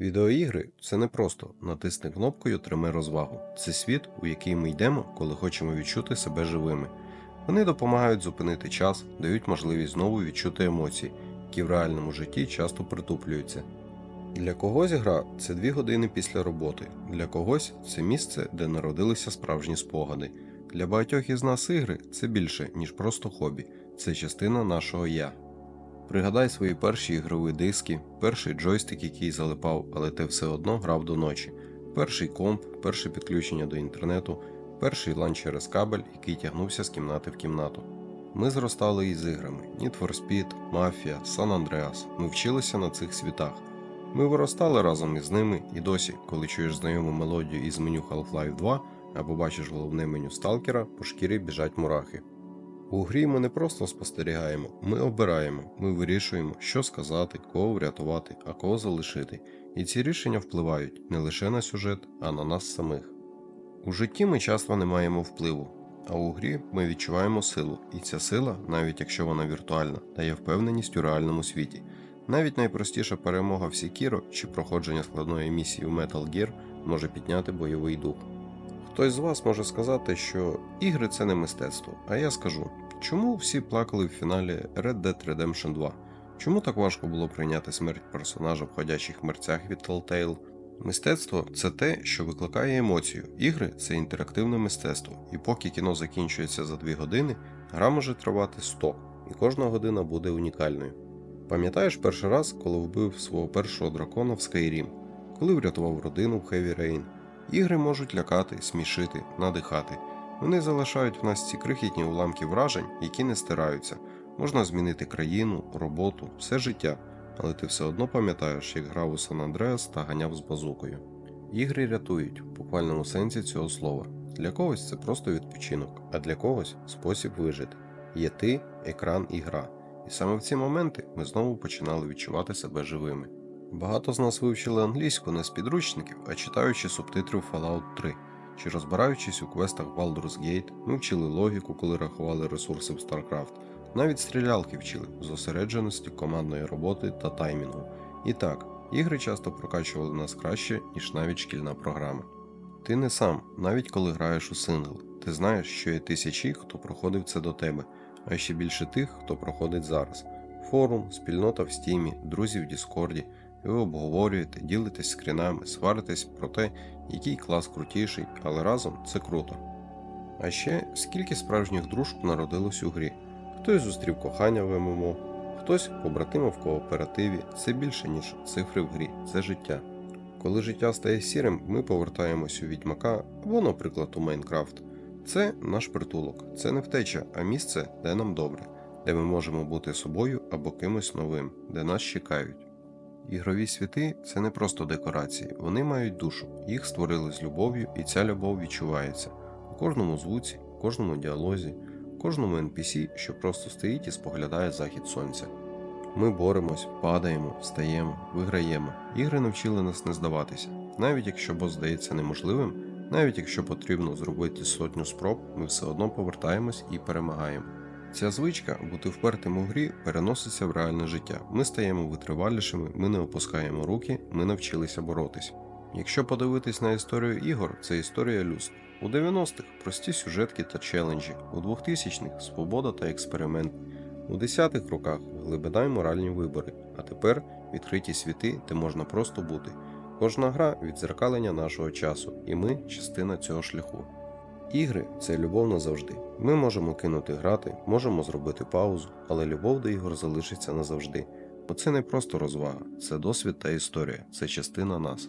Відеоігри це не просто натисни кнопкою Тримай розвагу. Це світ, у який ми йдемо, коли хочемо відчути себе живими. Вони допомагають зупинити час, дають можливість знову відчути емоції, які в реальному житті часто притуплюються. Для когось гра це дві години після роботи, для когось це місце, де народилися справжні спогади. Для багатьох із нас ігри це більше, ніж просто хобі, це частина нашого я. Пригадай свої перші ігрові диски, перший джойстик, який залипав, але ти все одно грав до ночі, перший комп, перше підключення до інтернету, перший лан через кабель, який тягнувся з кімнати в кімнату. Ми зростали із іграми Need for Speed, Mafia, San Andreas. Ми вчилися на цих світах. Ми виростали разом із ними і досі, коли чуєш знайому мелодію із меню Half-Life 2 або бачиш головне меню сталкера, по шкірі біжать мурахи. У грі ми не просто спостерігаємо, ми обираємо, ми вирішуємо, що сказати, кого врятувати, а кого залишити. І ці рішення впливають не лише на сюжет, а на нас самих. У житті ми часто не маємо впливу, а у грі ми відчуваємо силу, і ця сила, навіть якщо вона віртуальна, дає впевненість у реальному світі. Навіть найпростіша перемога в Sekiro чи проходження складної місії у Metal Gear може підняти бойовий дух. Хтось з вас може сказати, що ігри це не мистецтво, а я скажу, чому всі плакали в фіналі Red Dead Redemption 2? Чому так важко було прийняти смерть персонажа в ходячих мерцях від Telltale? Мистецтво це те, що викликає емоцію. Ігри це інтерактивне мистецтво, і поки кіно закінчується за 2 години, гра може тривати 100, і кожна година буде унікальною. Пам'ятаєш перший раз, коли вбив свого першого дракона в Skyrim, коли врятував родину в Heavy Rain? Ігри можуть лякати, смішити, надихати. Вони залишають в нас ці крихітні уламки вражень, які не стираються. Можна змінити країну, роботу, все життя, але ти все одно пам'ятаєш, як грав у Сан Андреас та ганяв з базукою. Ігри рятують в буквальному сенсі цього слова. Для когось це просто відпочинок, а для когось спосіб вижити. Є ти, екран і гра. І саме в ці моменти ми знову починали відчувати себе живими. Багато з нас вивчили англійську не з підручників, а читаючи субтитрів Fallout 3. Чи розбираючись у квестах Baldur's Gate, ми вчили логіку, коли рахували ресурси в StarCraft. Навіть стрілялки вчили зосередженості, командної роботи та таймінгу. І так, ігри часто прокачували нас краще, ніж навіть шкільна програма. Ти не сам, навіть коли граєш у сингл. Ти знаєш, що є тисячі, хто проходив це до тебе, а ще більше тих, хто проходить зараз. Форум, спільнота в стімі, друзі в Діскорді. Ви обговорюєте, ділитесь скрінами, сваритесь про те, який клас крутіший, але разом це круто. А ще скільки справжніх дружб народилось у грі. Хтось зустрів кохання в ММО, хтось побратима в кооперативі. Це більше, ніж цифри в грі, це життя. Коли життя стає сірим, ми повертаємось у відьмака або, наприклад, у Майнкрафт. Це наш притулок, це не втеча, а місце, де нам добре, де ми можемо бути собою або кимось новим, де нас чекають. Ігрові світи це не просто декорації, вони мають душу, їх створили з любов'ю, і ця любов відчувається у кожному звуці, у кожному діалозі, у кожному NPC, що просто стоїть і споглядає захід сонця. Ми боремось, падаємо, встаємо, виграємо. Ігри навчили нас не здаватися. Навіть якщо бос здається неможливим, навіть якщо потрібно зробити сотню спроб, ми все одно повертаємось і перемагаємо. Ця звичка бути впертим у грі переноситься в реальне життя. Ми стаємо витривалішими, ми не опускаємо руки, ми навчилися боротись. Якщо подивитись на історію ігор, це історія людства. У 90-х прості сюжетки та челенджі, у 2000-х свобода та експеримент, у 10-х роках глибина й моральні вибори, а тепер відкриті світи, де можна просто бути. Кожна гра відзеркалення нашого часу, і ми частина цього шляху. Ігри це любов назавжди. Ми можемо кинути грати, можемо зробити паузу, але любов до ігор залишиться назавжди. Бо це не просто розвага, це досвід та історія, це частина нас.